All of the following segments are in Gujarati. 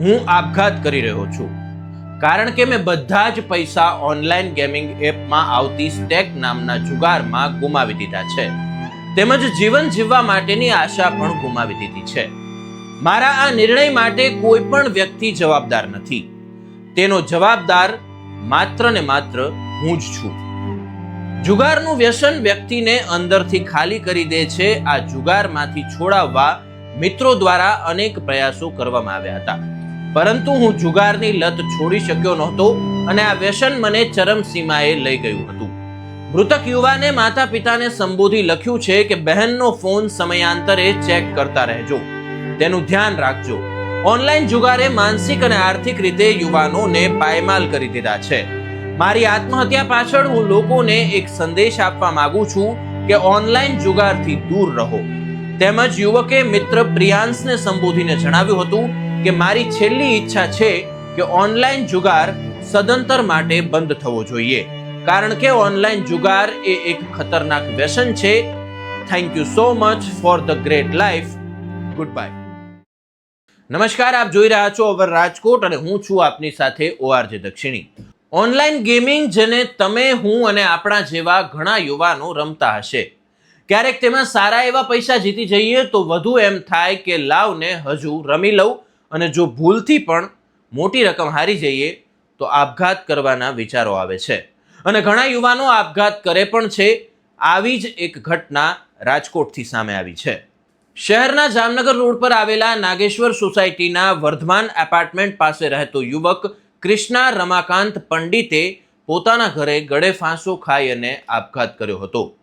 હું આપઘાત કરી રહ્યો છું. કારણ કે મેં બધા જ પૈસા ઓનલાઈન ગેમિંગ એપમાં આવતી સ્ટેક નામના જુગારમાં ગુમાવી દીધા છે. તેમજ જીવન જીવવા માટેની આશા પણ ગુમાવી દીધી છે. મારા આ નિર્ણય માટે કોઈ પણ વ્યક્તિ જવાબદાર નથી. તેનો જવાબદાર માત્ર ને માત્ર હું જ છું. જુગારનું વ્યસન વ્યક્તિને અંદરથી ખાલી કરી દે છે, આ જુગારમાંથી છોડાવવા મિત્રો દ્વારા અનેક પ્રયાસો કરવામાં આવ્યા હતા. પરંતુ હું જુગારની લત છોડી શક્યો નહોતો અને આ વ્યસન મને ચરમસીમાએ લઈ ગયું હતું. મૃતક યુવાને માતા પિતાને સંબોધી લખ્યું છે કે બહેનનો ફોન સમયાંતરે ચેક કરતા રહેજો. તેનું ધ્યાન રાખજો. ઓનલાઈન જુગારે માનસિક અને આર્થિક રીતે યુવાનોને પાયમાલ કરી દીધા છે. મારી આત્મહત્યા પાછળ હું લોકોને એક સંદેશ આપવા માંગુ છું કે ઓનલાઈન જુગારથી દૂર રહો. તેમજ યુવકે મિત્ર પ્રિયાંશને સંબોધીને જણાવ્યું હતું કે મારી છેલ્લી ઈચ્છા છે કે ઓનલાઈન જુગાર સદંતર માટે બંધ થવો જોઈએ. કારણ કે ઓનલાઈન જુગાર એ એક ખતરનાક વ્યસન છે. Thank you so much for the great life goodbye નમસ્કાર, આપ જોઈ રહ્યા છો ઓવર રાજકોટ અને હું છું આપની સાથે ઓઆરજે દક્ષિણી. ઓનલાઈન ગેમિંગ જેને તમે, હું અને આપણા જેવા ઘણા યુવાનો રમતા હશે. ક્યારેક તેમાં સારા એવા પૈસા જીતી જઈએ તો વધુ એમ થાય કે લાવને હજુ રમી લઉં. અને જો ભૂલથી પણ મોટી રકમ હારી જઈએ, તો આપઘાત કરવાના વિચારો આવે છે. અને ઘણા યુવાનો આપઘાત કરે પણ છે. આવી જ એક ઘટના રાજકોટથી સામે આવી છે. શહેરના જામનગર રોડ પર આવેલા નાગેશ્વર સોસાયટીના વર્ધમાન એપાર્ટમેન્ટ પાસે રહેતો યુવક કૃષ્ણા રમાકાંત પંડિતે પોતાના ઘરે ગળે ફાંસો ખાઈ અને આપઘાત કર્યો હતો.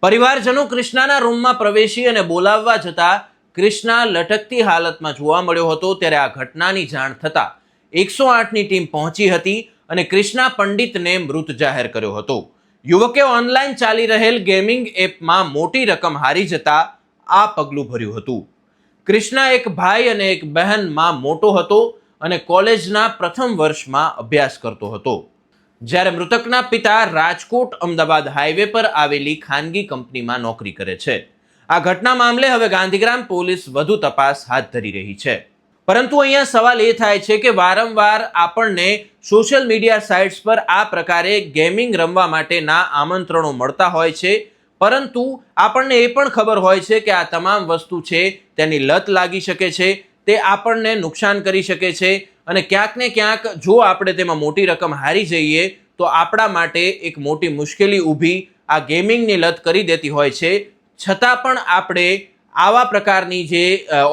પરિવારજનો કૃષ્ણાના રૂમમાં પ્રવેશી અને બોલાવવા જતા કૃષ્ણા લટકતી હાલતમાં જોવા મળ્યો હતો ત્યારે આ ઘટનાની જાણ થતા એકસો આઠની ટીમ પહોંચી હતી અને કૃષ્ણા પંડિતને મૃત જાહેર કર્યો હતો. યુવકે ઓનલાઈન ચાલી રહેલ ગેમિંગ એપમાં મોટી રકમ હારી જતા આ પગલું ભર્યું હતું. કૃષ્ણા એક ભાઈ અને એક બહેનમાં મોટો હતો અને કોલેજના પ્રથમ વર્ષમાં અભ્યાસ કરતો હતો. જ્યારે મૃતકના પિતા રાજકોટ અમદાવાદ હાઈવે પર આવેલી ખાનગી કંપનીમાં નોકરી કરે છે. આ ઘટના મામલે હવે ગાંધીગ્રામ પોલીસ વધુ તપાસ હાથ ધરી રહી છે. પરંતુ અહીંયા સવાલ એ થાય છે કે વારંવાર આપણને સોશિયલ મીડિયા સાઇટ્સ પર આ પ્રકારે ગેમિંગ રમવા માટેના આમંત્રણો મળતા હોય છે. પરંતુ આપણને એ પણ ખબર હોય છે કે આ તમામ વસ્તુ છે, તેની લત લાગી શકે છે, તે આપણને નુકસાન કરી શકે છે અને ક્યાંક ને ક્યાંક જો આપણે તેમાં મોટી રકમ હારી જઈએ, તો આપણા માટે એક મોટી મુશ્કેલી ઊભી આ ગેમિંગની લત કરી દેતી હોય છે. છતાં પણ આપણે આવા પ્રકારની જે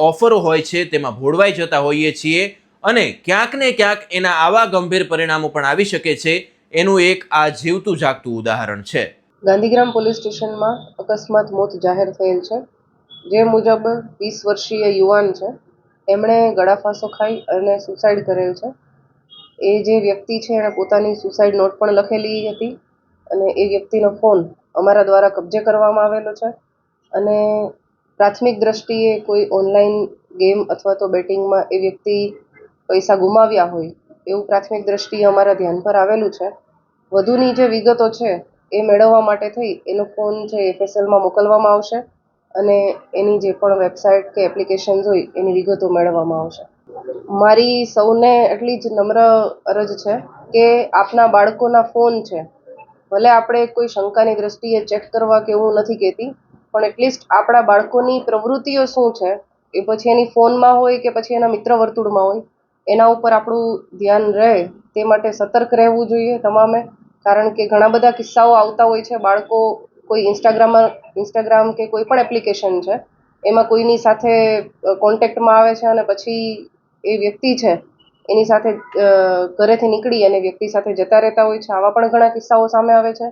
ઓફરો હોય છે તેમાં ભોળવાઈ જતા હોઈએ છીએ અને ક્યાંક ને ક્યાંક એના આવા ગંભીર પરિણામો પણ આવી શકે છે, એનું એક આ જીવતું જાગતું ઉદાહરણ છે. ગાંધીગ્રામ પોલીસ સ્ટેશનમાં અકસ્માત મોત જાહેર થયેલ છે. જે મુજબ વીસ વર્ષીય યુવાન છે. એમણે ગળાફાંસો ખાઈ અને સુસાઇડ કરેલ છે. એ જે વ્યક્તિ છે એણે પોતાની સુસાઇડ નોટ પણ લખેલી હતી અને એ વ્યક્તિનો ફોન અમારા દ્વારા કબજે કરવામાં આવેલો છે. અને પ્રાથમિક દ્રષ્ટિએ કોઈ ઓનલાઈન ગેમ અથવા તો બેટિંગમાં એ વ્યક્તિ પૈસા ગુમાવ્યા હોય, એવું પ્રાથમિક દ્રષ્ટિએ અમારા ધ્યાન પર આવેલું છે. વધુની જે વિગતો છે એ મેળવવા માટે થઈ, એનો ફોન છે એફએસએલમાં મોકલવામાં આવશે અને એની જે પણ વેબસાઇટ કે એપ્લિકેશન્સ હોય, એની વિગતો મેળવવામાં આવશે. મારી સૌને એટલી જ નમ્ર અરજ છે કે આપના બાળકોના ફોન છે. ભલે આપણે કોઈ શંકાની દ્રષ્ટિએ ચેક કરવા કે એવું નથી કહેતી પણ એટલીસ્ટ આપણા બાળકોની પ્રવૃત્તિઓ શું છે, એ પછી એની ફોનમાં હોય કે પછી એના મિત્ર વર્તુળમાં હોય, એના ઉપર આપણું ધ્યાન રહે, તે માટે સતર્ક રહેવું જોઈએ તમામે. કારણ કે ઘણા બધા કિસ્સાઓ આવતા હોય છે, બાળકો કોઈ ઇન્સ્ટાગ્રામમાં ઇન્સ્ટાગ્રામ કે કોઈ પણ એપ્લિકેશન છે, એમાં કોઈની સાથે કોન્ટેક્ટમાં આવે છે અને પછી એ વ્યક્તિ છે, એની સાથે ઘરેથી નીકળી અને વ્યક્તિ સાથે જતા રહેતા હોય છે. આવા પણ ઘણા કિસ્સાઓ સામે આવે છે.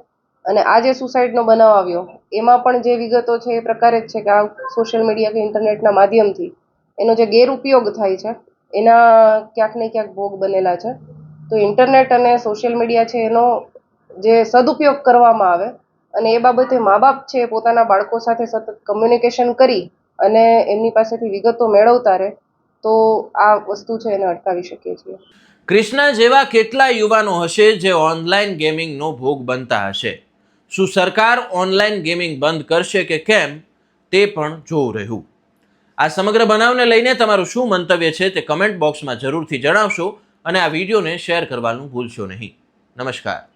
અને આ જે સુસાઇડનો બનાવ આવ્યો, એમાં પણ જે વિગતો છે એ પ્રકારે જ છે કે આ સોશિયલ મીડિયા કે ઇન્ટરનેટના માધ્યમથી એનો જે ગેરઉપયોગ થાય છે, એના ક્યાંક ને ક્યાંક ભોગ બનેલા છે. તો ઇન્ટરનેટ અને સોશિયલ મીડિયા છે એનો જે સદુપયોગ કરવામાં આવે અને એ બાબતે મા બાપ છે એ પોતાના બાળકો સાથે સતત કમ્યુનિકેશન કરી અને એમની પાસેથી વિગતો મેળવતા રહે, તો આ વસ્તુ છે એને અટકાવી શકીએ છીએ. કૃષ્ણ જેવા કેટલા યુવાનો હશે જે ઓનલાઈન ગેમિંગનો ભોગ બનતા હશે? શું સરકાર ઓનલાઈન ગેમિંગ બંધ કરશે કે કેમ તે પણ જોવું રહ્યું. આ સમગ્ર બનાવને લઈને તમારું શું મંતવ્ય છે તે કમેન્ટ બોક્સમાં જરૂરથી જણાવશો અને આ વિડીયોને શેર કરવાનું ભૂલશો નહીં. નમસ્કાર.